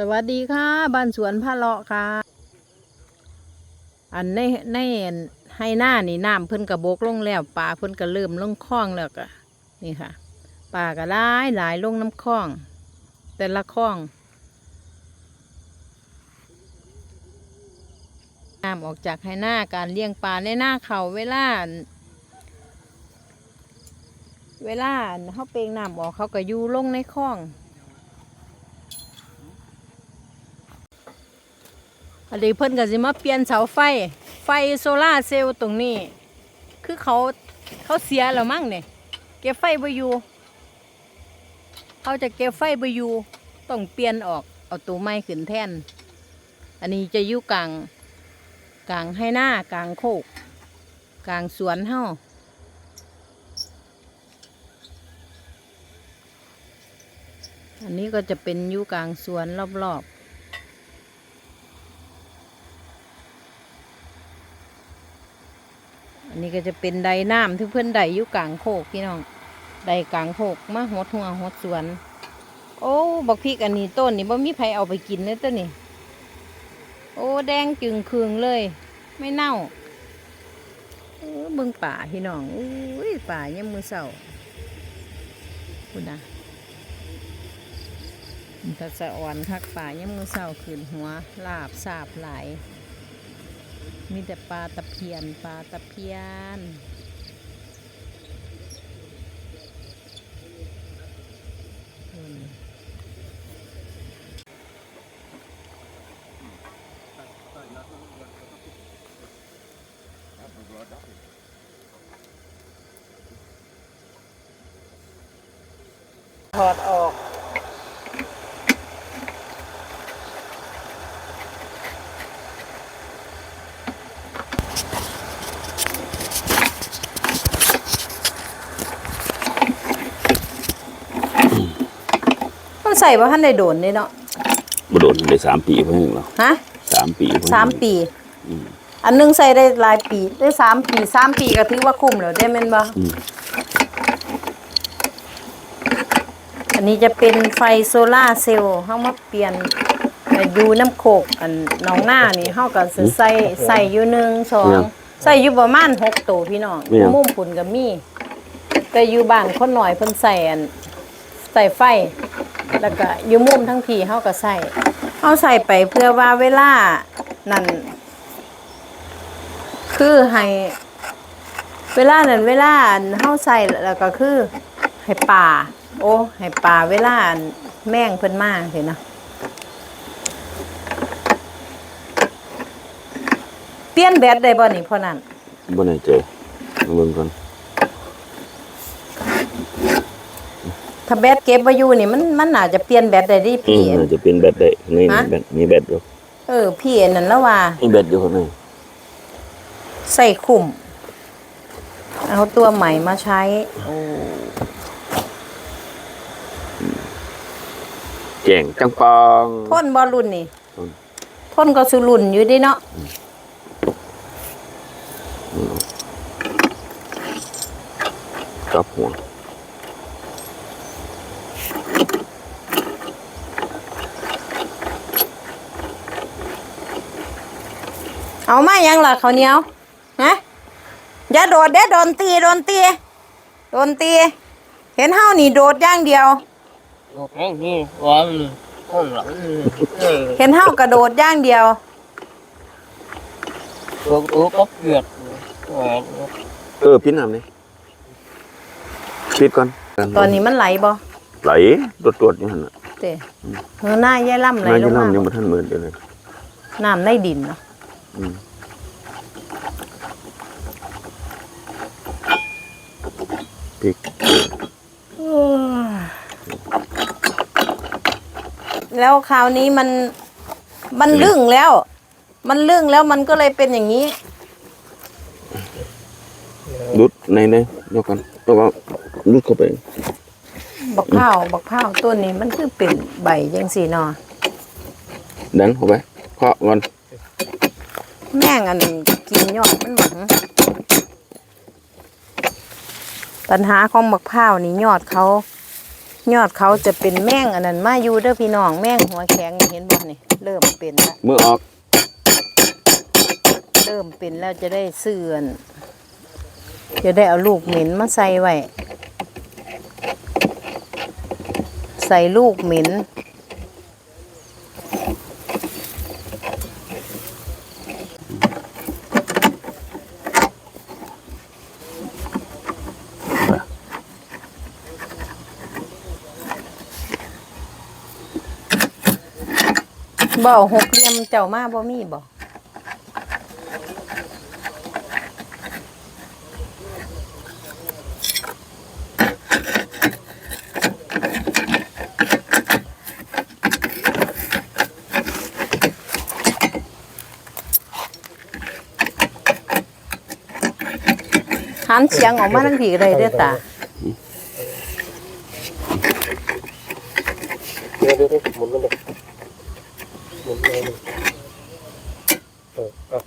สวัสดีค่ะบ้านสวนพะเลาะค่ะ อันในในให้หน้านี่น้ำเพิ่นกระบกลงแล้วปลาเพิ่นก็เริ่มลงคลองแล้วก็นี่ค่ะปลาก็หลายหลายลงน้ำคลอง แต่ละคลองน้ำออกจากให้หน้าการเลี้ยงปลาในหน้าเขาเวลาเวลาเขาเปลงน้ำออกเขาก็อยู่ลงในคลอง อันนี้เพิ่นก็สิมาเปลี่ยนเสาไฟ ไฟโซล่าเซลล์ตรงนี้ คือเขาเขาเสียแล้วมั้งเนี่ยเก็บไฟไปอยู่เขาจะเก็บไฟไปอยู่ต้องเปลี่ยนออกเอาตัวไม้ขึ้นแท่น อันนี้จะอยู่กลางกลางให้หน้ากลางโคก กลางสวนเฮาอันนี้ก็จะเป็นอยู่กลางสวนรอบๆ นนี้ก็จะเป็นไดน้ำที่เพื่อนไดอยู่กลางโคกพี่น้องไดกลางโคกมาหดหัวหดสวน โอ้บักพริกอันนี้ต้นนี่บ่มีใครเอาไปกินเลยต้นนี่โอ้แดงจึงเคืองเลย ไม่เน่าเออเบิ่งป่าพี่น้องอุ้ยป่ายังมือเศร้าคุณนะถ้าสะอ่อนคักป่ายังมือเศร้าขึ้นหัวลาบสาบหลาย มีแต่ปลาตะเพียนปลาตะเพียน ถอดออก ใส่ว่าท่านได้โดนเลยเนาะบ่โดนได้สามปีเพิ่งหรอฮะสามปีเพิ่งสามปีอืมอันหนึงใส่ได้หลายปีได้สามปีสามปีก็ถือว่าคุ้มแล้วได้แม่นบ่อืมอันนี้จะเป็นไฟโซล่าร์เซลล์เฮามาเปลี่ยนแต่อยู่น้ำโคกอันหนองหน้านี่เฮาก็สิใส่ใส่อยู่หนึ่งสองใส่อยู่ประมาณหกตัวพี่น้องมุมปุ่นก็มีแต่อยู่บ้านคนหน่อยเพิ่นใส่อันใส่ไฟ แล้วก็อยู่มุมทั้งทีเฮาก็ใส่เฮาใส่ไปเพื่อว่าเวลานั่นคือให้เวลานั้นเวลาอันเฮาใส่แล้วก็คือให้ป่าโอ้ให้ป่าเวลาอันแม่งเพิ่นมาเห็นนะเปลี่ยนแบตได้บ่นี่พ่อนั่นบ่แน่ใจมาเบิ่งก่อน ถ้าแบตเก็บไว้อยู่นี่มันมันน่าจะเปลี่ยนแบตได้ดิอืพี่ มน่าจะเป็นแบตได้นี่ฮะ แบตมีแบตอยู่เออพี่อันนั้นแล้วว่า มีแบตอยู่ข้างในใส่ขุมเอาตัวใหม่มาใช้ โอ้แจ้งจังปอง ทนบอรุ่นนี่ทน ทนก็สุรุ่นอยู่เดิเนาะกับหัว เอามายังล่ะเขาวเหนียวฮะอย่าโดดเด้โดนตีโดนตีโดนตี เห็นเฮานี่โดดอย่างเดียวข้างนี้วันข้างหลังเออเห็นเฮากระโดดอย่างเดียวตัวตัวก็เกลียดแหวนเออปิดน้ำนี่ปิดก่อน ตอนนี้มันไหลบ่ไหลตรวจๆอยู่หั่นน่ะเต้เฮือหน้าแย่ล่ำไหลนายลจะงมานำยังบ่ทันหมื่นเดียวเลยน้ำในดินเนาะ อืมพริกแล้วคราวนี้มันมันลึ่งแล้ว มันลึ่งแล้วมันก็เลยเป็นอย่างนี้ดุดในในเดี๋ยวก่อนแล้วก็ดุดเข้าไป บักพร้าวบักพร้าวต้นนี้มันคือเป็นใบจังสีเนาะดันเข้าไปเคาะก่อน แม่งอันกินยอดมันหวังปัญหาของบักพร้าวนี่ยอดเขา ยอดเขาจะเป็นแม่งอันนั้นมาอยู่เด้อพี่น้องแม่งหัวแข็งนี่เห็นบ่นี่เริ่มเป็นแล้วมือออกเริ่มเป็นแล้วจะได้เสื่อนจะได้เอาลูกเหม็นมาใส่ไว้ใส่ลูกเหม็น บ่เอาหกเหลี่ยมเจ้ามาบ่มีบ่หันเสียงออกมาทั้งผีเลยเด้อตาเดี๋ยวเดี๋ยวหมุนมันเลย หมุนเลยเออเอา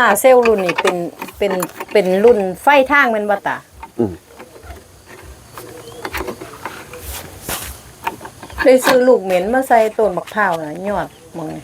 อ่าเซลล์รุ่นนี้เป็นเป็นเป็นรุ่นไฟทางแม่นบ่ตาอืม ได้ซื้อลูกเหม็นมาใส่ต้นบักพร้าวนะยอดมองนี่